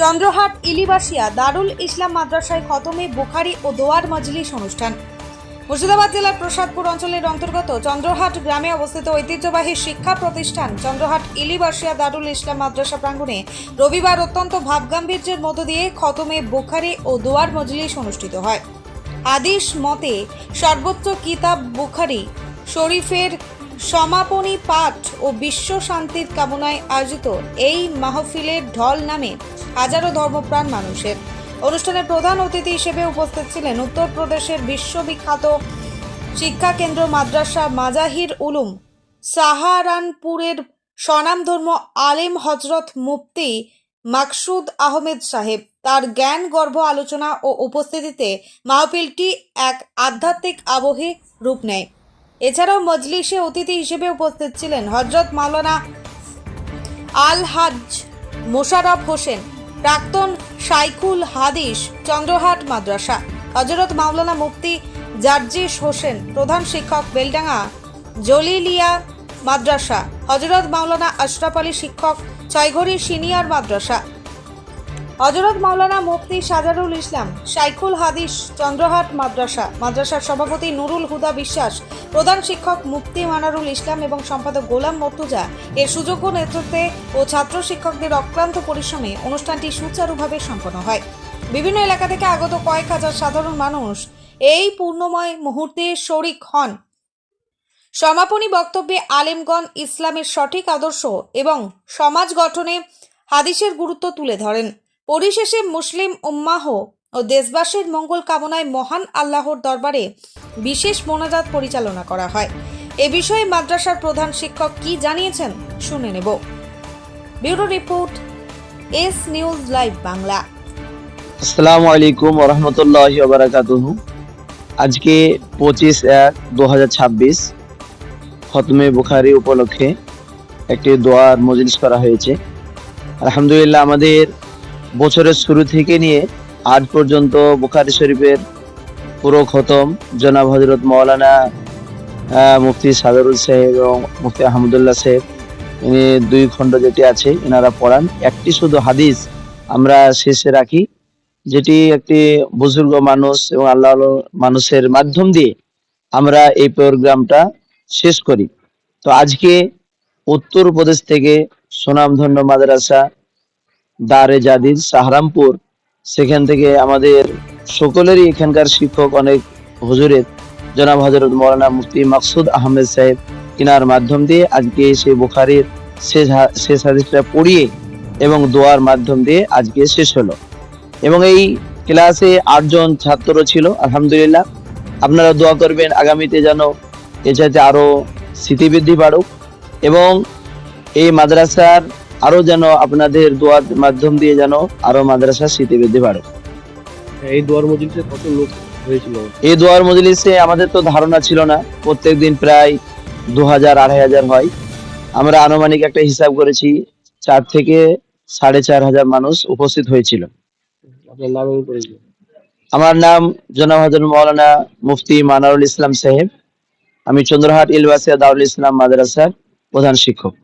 চন্দ্রহাট, ইলিবাসিয়া, দারুল ইসলাম মাদ্রাসায় খতমে বুখারি ও দোয়ার মজলিস অনুষ্ঠান। মুর্শিদাবাদ জেলার প্রসাদপুর অঞ্চলের অন্তর্গত চন্দ্রহাট গ্রামে অবস্থিত ঐতিহ্যবাহী শিক্ষা প্রতিষ্ঠান চন্দ্রহাট, ইলিবাসিয়া, দারুল ইসলাম মাদ্রাসা প্রাঙ্গণে রবিবার অত্যন্ত ভাবগাম্ভীর্যের মধ্য দিয়ে খতমে বুখারি ও দোয়ার মজলিস অনুষ্ঠিত হয়। আদিশ মতে, সর্বোচ্চ কিতাব বুখারি শরীফের সমাপনী পাঠ ও বিশ্ব শান্তির কামনায় আয়োজিত এই মাহফিলের ঢল নামে হাজারো ধর্মপ্রাণ মানুষের। অনুষ্ঠানে প্রধান অতিথি হিসেবে উপস্থিত ছিলেন উত্তরপ্রদেশের বিশ্ববিখ্যাত শিক্ষা কেন্দ্র মাদ্রাসা মাজাহির উলুম। সাহারানপুরের স্বনামধর্ম আলেম হজরত মুফতি মাকসুদ আহমেদ সাহেব তার জ্ঞান গর্ভ আলোচনা ও উপস্থিতিতে মাহফিলটি এক আধ্যাত্মিক আবহে রূপ নেয়। এছাড়াও মজলিসে অতিথি হিসেবে উপস্থিত ছিলেন হজরত মাওলানা আল হাজ মোশারফ হোসেন, প্রাক্তন সাইকুল হাদিস, চন্দ্রহাট মাদ্রাসা, হজরত মাওলানা মুফতি জার্জিস হোসেন, প্রধান শিক্ষক বেলডাঙ্গা, জলিলিয়া মাদ্রাসা, হজরত মাওলানা আশরাফ আলী শিক্ষক, ছয়ঘড়ি সিনিয়র মাদ্রাসা হজরত মাওলানা মুফতি সাজারুল ইসলাম সাইকুল হাদিস, চন্দ্রহাট মাদ্রাসা, মাদ্রাসার সভাপতি নুরুল হুদা বিশ্বাস, প্রধান শিক্ষক মুফতি মানারুল ইসলাম এবং সম্পাদক গোলাম মর্তুজা এর সুযোগ্য নেতৃত্বে ও ছাত্র শিক্ষকদের অক্লান্ত পরিশ্রমে অনুষ্ঠানটি সুচারুভাবে সম্পন্ন হয়। বিভিন্ন এলাকা থেকে আগত কয়েক হাজার সাধারণ মানুষ এই পূর্ণময় মুহূর্তে শরিক হন। সমাপনী বক্তব্যে আলেমগণ ইসলামের সঠিক আদর্শ এবং সমাজ গঠনে হাদিসের গুরুত্ব তুলে ধরেন। পরিশেষে মুসলিম উম্মাহ ও দেশবাসীর মঙ্গল কামনায় মহান আল্লাহর দরবারে বিশেষ মোনাজাত পরিচালনা করা হয়। এ বিষয়ে মাদ্রাসার প্রধান শিক্ষক কি জানিয়েছেন শুনে নেব। Bureau report, S news live Bangla. আসসালামু আলাইকুম রহমতুল্লাহ বারাকাতুহু। আজকে পঁচিশ এক দু হাজার ছাব্বিশ খতমে বুখারি উপলক্ষে একটি দোয়ার মজলিস করা হয়েছে। আলহামদুলিল্লাহ আমাদের বছরের শুরু থেকে নিয়ে আজ পর্যন্ত বুখারি শরীফের পুরো খতম। জনাব হজরত মৌলানা মুফতি সাদরুল সাহেব এবং মুফতি আহমদুল্লাহ সাহেব, ইনি দুই খণ্ড যেটি আছে এনারা পড়ান। একটি শুধু হাদিস আমরা শেষে রাখি, যেটি একটি বুজুর্গ মানুষ এবং আল্লাহ মানুষের মাধ্যম দিয়ে আমরা এই প্রোগ্রামটা শেষ করি। তো আজকে উত্তরপ্রদেশ থেকে সুনামধন্য মাদ্রাসা দারে জাদিদ সাহারামপুর। সেখান থেকে আমাদের সকলেরই এখানকার শিক্ষক অনেক হুজুরের। জনাব হজরত মৌলানা মুফতি মাকসুদ আহমেদ সাহেব কিনার মাধ্যম দিয়ে আজকে সেই বুখারির শেষ হাদিসটা পড়িয়ে এবং দোয়ার মাধ্যম দিয়ে আজকে শেষ হলো। এবং এই ক্লাসে আটজন ছাত্র ছিল, আলহামদুলিল্লাহ। আপনারা দোয়া করবেন আগামীতে যেন এটাতে আরও স্মৃতিবৃদ্ধি বাড়ুক। এবং এই মাদ্রাসার আরও যেন আপনাদের দোয়ার মাধ্যম দিয়ে যেন আরও মাদ্রাসার স্মৃতিবৃদ্ধি বাড়ুক এই দোয়ার মজলিসে কত লোক হয়েছিল? এই দোয়ার মজলিসে আমাদের তো ধারণা ছিল না প্রত্যেক দিন প্রায় দু হাজার আড়াই হাজার হয়। আমরা আনুমানিক একটা হিসাব করেছি চার থেকে সাড়ে চার হাজার মানুষ উপস্থিত হয়েছিল। আমার নাম জনাব হাজর মৌলানা মুফতি মানারুল ইসলাম সাহেব। আমি চন্দ্রহাট ইলবাসিয়া দাউল ইসলাম মাদ্রাসার প্রধান শিক্ষক।